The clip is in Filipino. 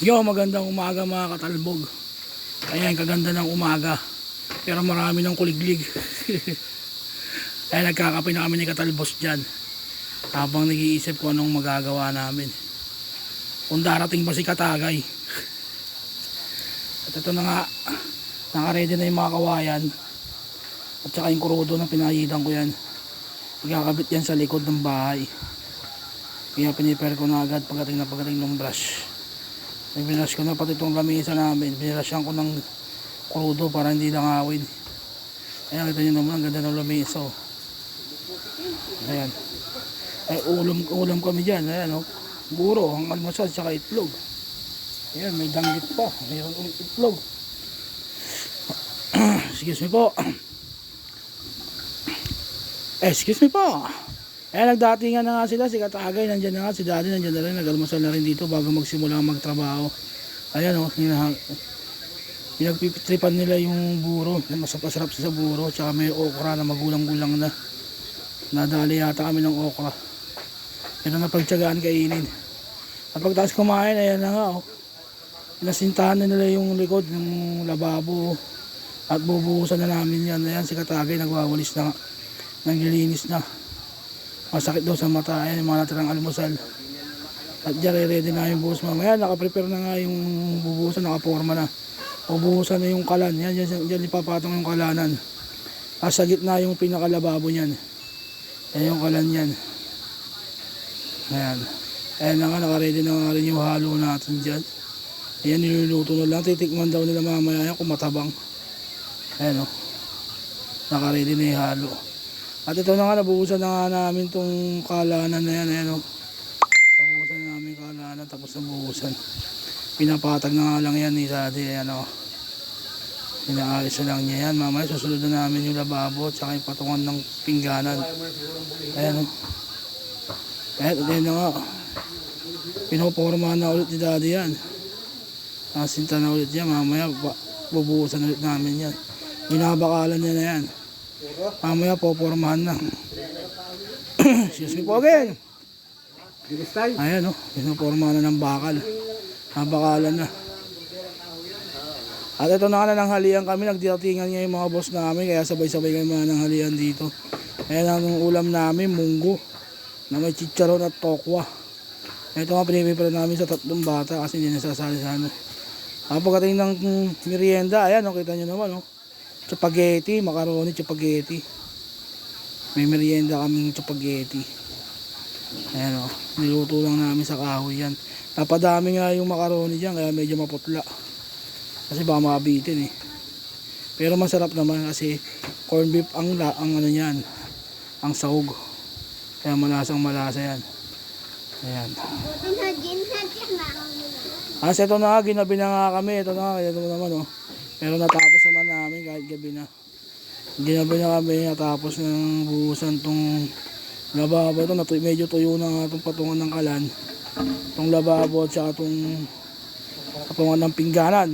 Yo, magandang umaga mga katalbog. Ayan, kaganda ng umaga. Pero marami ng kuliglig. Ayan, nagkakape na kami ni Katalbos dyan. Habang nag-iisip ko anong magagawa namin. Kung darating ba si Katagay. At ito na nga, nakaredy na yung mga kawayan. At saka yung kurudo na pinayitan ko yan. Igakabit yan sa likod ng bahay. Kaya piniper ko na agad pagdating na pagdating ng brush. May binash ko na pati itong lamesa namin. Binirasyan ko ng krudo para hindi langawin. Ayan, kita nyo naman, ang ganda ng lamesa. Oh. Ayan. Ay, ulam, ulam kami dyan. Ayan, oh. Buro, ang almusal, tsaka itlog. Ayan, may danggit pa. Mayroon ulit itlog. Excuse me po. Excuse me po. Eh, nagdatingan na nga sila, si Katagay, nandyan na nga, si Daddy nandyan na rin, nag-almusal na rin dito bago magsimula magtrabaho. Ayan oh, hinahang, pinagpitripan nila yung buro, masarap sa buro, tsaka may okra na magulang-gulang na. Nadali yata kami ng okra. Pero napagtsagaan kainin. At pagtas kumain, ayan na nga oh. Nasintahan na nila yung likod ng lababo. At bubuhusan na namin yan. Ayan si Katagay, nagwawalis na. Naglilinis na masakit daw sa mata ayan yung mga natirang almusal. At dyan ready na yung buhos mamaya. Nakaprepare na nga yung bubuhusan nakaporma na. Bubuhusan na yung kalan. Yan dyan, dyan ipapatong yung kalanan. At sa gitna yung pinakalababo niyan. Yan yung kalan yan ayan. Ayan na nga nakaready na nga rin yung halo natin dyan. Ayan niluluto na lang. Titikman daw nila mamaya yan kung matabang. Ayan o nakaready na yung halo at ito na nga, nabuhusan na nga namin tong kalanan na yan. Ayan, oh. Nabuhusan na namin kalanan, tapos nabuhusan. Pinapatag na nga lang yan ni Daddy. Ayan, oh. Inaayos na lang niya yan. Mamaya susunod na namin yung lababo at saka yung patungan ng pingganan. Ayan, oh. Ayan, ayan na nga. Pinoporma na ulit ni Daddy yan. Nasinta na ulit yan. Mamaya bubuhusan ulit namin yan. Binabakalan niya na yan. Mamaya popormahan na. Excuse me po again. Ayan o, oh, pinupormahan na ng bakal. Nabakalan na. At ito na nga nanghalian kami, nagdatingan nga yung mga boss namin, kaya sabay-sabay kami nanghalian dito. Ayan ang ulam namin, munggo, na may chicharon at tokwa. Ito nga pinipipira namin sa tatlong bata kasi hindi nasasali sa ano. Ah, pagdating ng mm, merienda, ayan, oh, kita nyo naman, oh. Spaghetti, macaroni, spaghetti. May merienda kaming spaghetti. Ayan o, niluto lang namin sa kahoy yan. Napadami nga yung macaroni dyan, kaya medyo maputla. Kasi baka mabitin eh. Pero masarap naman kasi corn beef ang, ang ano yan, ang sahog. Kaya malasang malasa yan. Ayan. Ah, ito na ginabi na nga kami. Ito na ito naman oh. Pero natapos naman namin kahit gabi na. Ginabi na kami, natapos ng buhusan tong lababo. Ito, natuy, medyo tuyo na itong patungan ng kalan. Itong lababo at saka itong patungan ng pingganan.